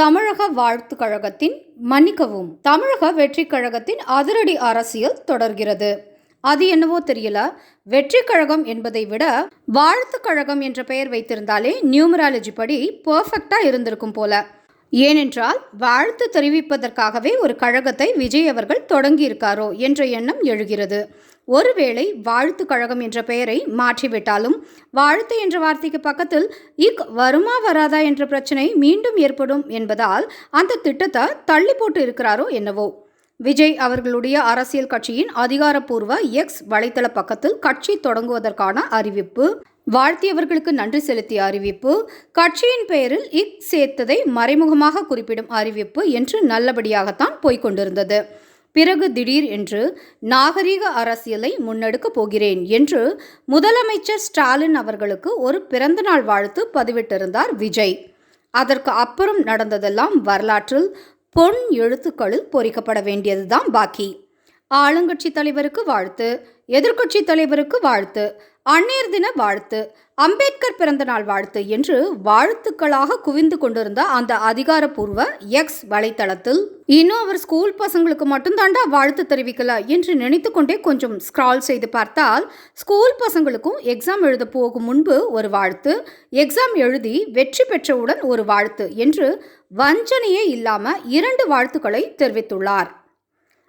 தமிழக வாழ்த்து கழகத்தின் மன்னிக்கவும். தமிழக வெற்றி கழகத்தின் அதிரடி அரசியல் தொடர்கிறது. அது என்னவோ தெரியல. வெற்றி கழகம் என்பதை விட வாழ்த்து கழகம் என்ற பெயர் வைத்திருந்தாலே நியூமராலஜி படி பர்ஃபெக்டாக இருந்திருக்கும் போல. ஏனென்றால் வாழ்த்து தெரிவிப்பதற்காகவே ஒரு கழகத்தை விஜய் அவர்கள் தொடங்கியிருக்காரோ என்ற எண்ணம் எழுகிறது. ஒருவேளை வாழ்த்து கழகம் என்ற பெயரை மாற்றிவிட்டாலும் வாழ்த்து என்ற வார்த்தைக்கு பக்கத்தில் இக் வருமா வராதா என்ற பிரச்சனை மீண்டும் ஏற்படும் என்பதால் அந்த திட்டத்தை தள்ளி போட்டு இருக்கிறாரோ என்னவோ. விஜய் அவர்களுடைய அரசியல் கட்சியின் அதிகாரப்பூர்வ எக்ஸ் வலைத்தள பக்கத்தில் கட்சி தொடங்குவதற்கான அறிவிப்பு வாழ்த்தியவர்களுக்கு நன்றி செலுத்திய அறிவிப்பு கட்சியின் பெயரில் இக் சேர்த்ததை மறைமுகமாக குறிப்பிடும் அறிவிப்பு என்று நல்லபடியாகத்தான் போய்க்கொண்டிருந்தது பிறகு திடீர் என்று நாகரிக அரசியலை முன்னெடுக்கப் போகிறேன் என்று முதலமைச்சர் ஸ்டாலின் அவர்களுக்கு ஒரு பிறந்தநாள் வாழ்த்து பதிவிட்டிருந்தார் விஜய். அதற்கு அப்புறம் நடந்ததெல்லாம் வரலாற்றில் பொன் எழுத்துக்களில் பொறிக்கப்பட வேண்டியதுதான் பாக்கி. ஆளுங்கட்சி தலைவருக்கு வாழ்த்து எதிர்க்கட்சி தலைவருக்கு வாழ்த்து அந்நேர் தின வாழ்த்து அம்பேத்கர் பிறந்தநாள் வாழ்த்து என்று வாழ்த்துக்களாக குவிந்து கொண்டிருந்த அந்த அதிகாரப்பூர்வ எக்ஸ் வலைத்தளத்தில் இன்னும் அவர் ஸ்கூல் பசங்களுக்கு மட்டும்தாண்டா வாழ்த்து தெரிவிக்கல என்று நினைத்து கொண்டே கொஞ்சம் ஸ்க்ரால் செய்து பார்த்தால் ஸ்கூல் பசங்களுக்கும் எக்ஸாம் எழுத போகும் முன்பு ஒரு வாழ்த்து எக்ஸாம் எழுதி வெற்றி பெற்றவுடன் ஒரு வாழ்த்து என்று வஞ்சனையே இல்லாமல் இரண்டு வாழ்த்துக்களை தெரிவித்துள்ளார்.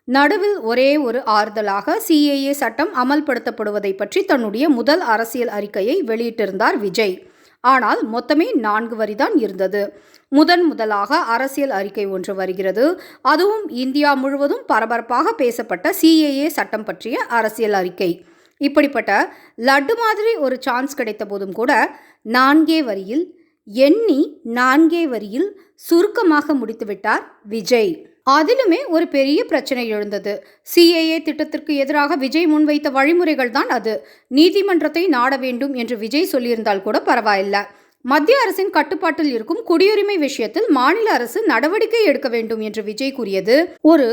நடுவில் ஒரே ஒரு ஆறுதலாக சிஏஏ சட்டம் அமல்படுத்தப்படுவதை பற்றி தன்னுடைய முதல் அரசியல் அறிக்கையை வெளியிட்டிருந்தார் விஜய். ஆனால் மொத்தமே நான்கு வரிதான் இருந்தது. முதன் முதலாக அரசியல் அறிக்கை ஒன்று வருகிறது. அதுவும் இந்தியா முழுவதும் பரபரப்பாக பேசப்பட்ட சிஏஏ சட்டம் பற்றிய அரசியல் அறிக்கை. இப்படிப்பட்ட லட்டு மாதிரி ஒரு சான்ஸ் கிடைத்த போதும் கூட நான்கே வரியில் எண்ணி நான்கே வரியில் சுருக்கமாக முடித்துவிட்டார் விஜய். அதிலுமே ஒரு பெரிய பிரச்சனை எழுந்தது. சிஏஏ திட்டத்திற்கு எதிராக விஜய் முன்வைத்த வழிமுறைகள் தான் அது. நீதிமன்றத்தை நாட வேண்டும் என்று விஜய் சொல்லியிருந்தால் கூட பரவாயில்ல. மத்திய அரசின் கட்டுப்பாட்டில் இருக்கும் குடியுரிமை விஷயத்தில் மாநில அரசு நடவடிக்கை எடுக்க வேண்டும் என்று விஜய் கூறியது ஒரு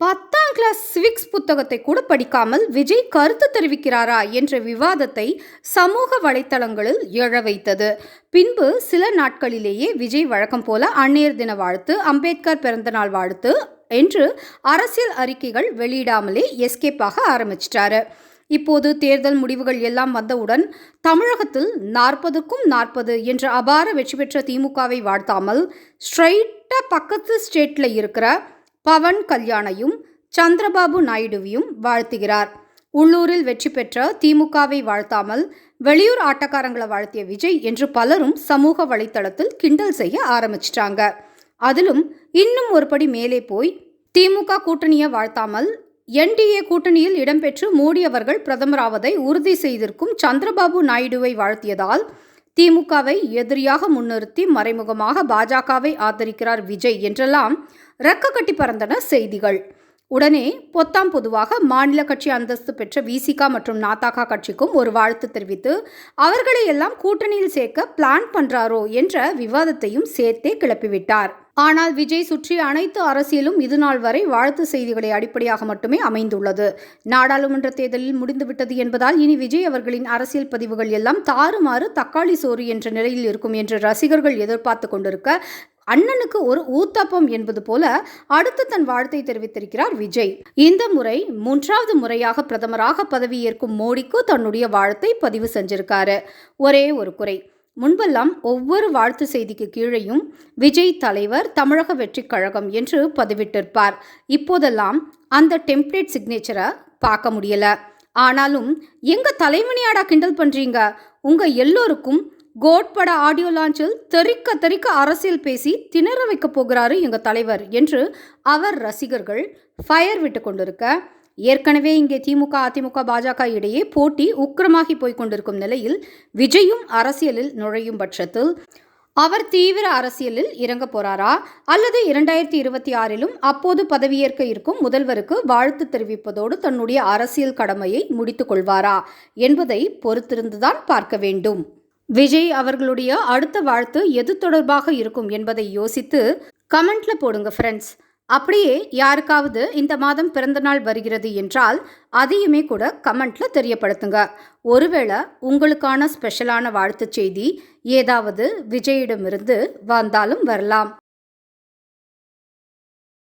பத்தாம் கிளாஸ் சிவிக்ஸ் புத்தகத்தை கூட படிக்காமல் விஜய் கருத்து தெரிவிக்கிறாரா என்ற விவாதத்தை சமூக வலைத்தளங்களில் எழ வைத்தது. பின்பு சில நாட்களிலேயே விஜய் வழக்கம் போல அன்னையர் தின வாழ்த்து அம்பேத்கர் பிறந்தநாள் வாழ்த்து என்று அரசியல் அறிக்கைகள் வெளியிடாமலே எஸ்கேப்பாக ஆரம்பிச்சிட்டாரு. இப்போது தேர்தல் முடிவுகள் எல்லாம் வந்தவுடன் தமிழகத்தில் நாற்பதுக்கும் நாற்பது என்ற அபார வெற்றி பெற்ற திமுகவை வாழ்த்தாமல் ஸ்ட்ரைட்டாக பக்கத்து ஸ்டேட்டில் இருக்கிற பவன் கல்யாணையும் சந்திரபாபு நாயுடுவையும் வாழ்த்துகிறார். உள்ளூரில் வெற்றி பெற்ற திமுகவை வாழ்த்தாமல் வெளியூர் ஆட்டக்காரங்களை வாழ்த்திய விஜய் என்று பலரும் சமூக வலைத்தளத்தில் கிண்டல் செய்ய ஆரம்பிச்சிட்டாங்க. அதிலும் இன்னும் ஒருபடி மேலே போய் திமுக கூட்டணியை வாழ்த்தாமல் என்டிஏ கூட்டணியில் இடம்பெற்று மோடி அவர்கள் பிரதமராவதை உறுதி செய்திருக்கும் சந்திரபாபு நாயுடுவை வாழ்த்தியதால் திமுகவை எதிரியாக முன்னிறுத்தி மறைமுகமாக பாஜகவை ஆதரிக்கிறார் விஜய் என்றெல்லாம் ரெக்க கட்டி பறந்தன செய்திகள். உடனே பொத்தாம் பொதுவாக மாநில கட்சி அந்தஸ்து பெற்ற விசிகா மற்றும் நாத்தாகா கட்சிக்கும் ஒரு வாழ்த்து தெரிவித்து அவர்களை எல்லாம் கூட்டணியில் சேர்க்க பிளான் பண்றாரோ என்ற விவாதத்தையும் சேர்த்தே கிளப்பிவிட்டார். ஆனால் விஜய் சுற்றி அனைத்து அரசியலும் இதுநாள் வரை வாழ்த்து செய்திகளை அடிப்படையாக மட்டுமே அமைந்துள்ளது. நாடாளுமன்ற தேர்தலில் முடிந்துவிட்டது என்பதால் இனி விஜய் அவர்களின் அரசியல் பதிவுகள் எல்லாம் தாறுமாறு தக்காளி சோறு என்ற நிலையில் இருக்கும் என்று ரசிகர்கள் எதிர்பார்த்து கொண்டிருக்க அண்ணனுக்கு ஒரு ஊத்தப்பம் என்பது போல அடுத்து தன் வாழ்த்தை தெரிவித்திருக்கிறார் விஜய். இந்த முறை மூன்றாவது முறையாக பிரதமராக பதவியேற்கும் மோடிக்கு தன்னுடைய வாழ்த்தை பதிவு செஞ்சிருக்காரு. ஒரே ஒரு குறை. முன்பெல்லாம் ஒவ்வொரு வாழ்த்து செய்திக்கு கீழேயும் விஜய் தலைவர் தமிழக வெற்றி கழகம் என்று பதிவிட்டிருப்பார். இப்போதெல்லாம் அந்த டெம்ப்ளேட் சிக்னேச்சரை பார்க்க முடியல. ஆனாலும் எங்க தலைமணியாடா கிண்டல் பண்றீங்க? உங்க எல்லோருக்கும் கோட்பட ஆடியோ லான்ச்சில் தெறிக்க தெறிக்க அரசியல் பேசி திணற வைக்க போகிறாரு எங்க தலைவர் என்று அவர் ரசிகர்கள் ஃபயர் விட்டு கொண்டிருக்க ஏற்கனவே இங்கே திமுக அதிமுக பாஜக இடையே போட்டி உக்கிரமாகி போய் கொண்டிருக்கும் நிலையில் விஜயும் அரசியலில் நுழையும் பட்சத்தில் அவர் தீவிர அரசியலில் இறங்க போறாரா? அல்லது இரண்டாயிரத்தி இருபத்தி ஆறிலும் அப்போது பதவியேற்க இருக்கும் முதல்வருக்கு வாழ்த்து தெரிவிப்பதோடு தன்னுடைய அரசியல் கடமையை முடித்துக் கொள்வாரா என்பதை பொறுத்திருந்துதான் பார்க்க வேண்டும். விஜய் அவர்களுடைய அடுத்த வாழ்த்து எது தொடர்பாக இருக்கும் என்பதை யோசித்து கமெண்ட்ல போடுங்க ஃப்ரெண்ட்ஸ் அப்படியே யாருக்காவது இந்த மாதம் பிறந்தநாள் வருகிறது என்றால் அதையுமே கூட கமெண்ட்ல தெரியப்படுத்துங்க. ஒருவேளை உங்களுக்கான ஸ்பெஷலான வாழ்த்துச் செய்தி ஏதாவது விஜயிடமிருந்து வந்தாலும் வரலாம்.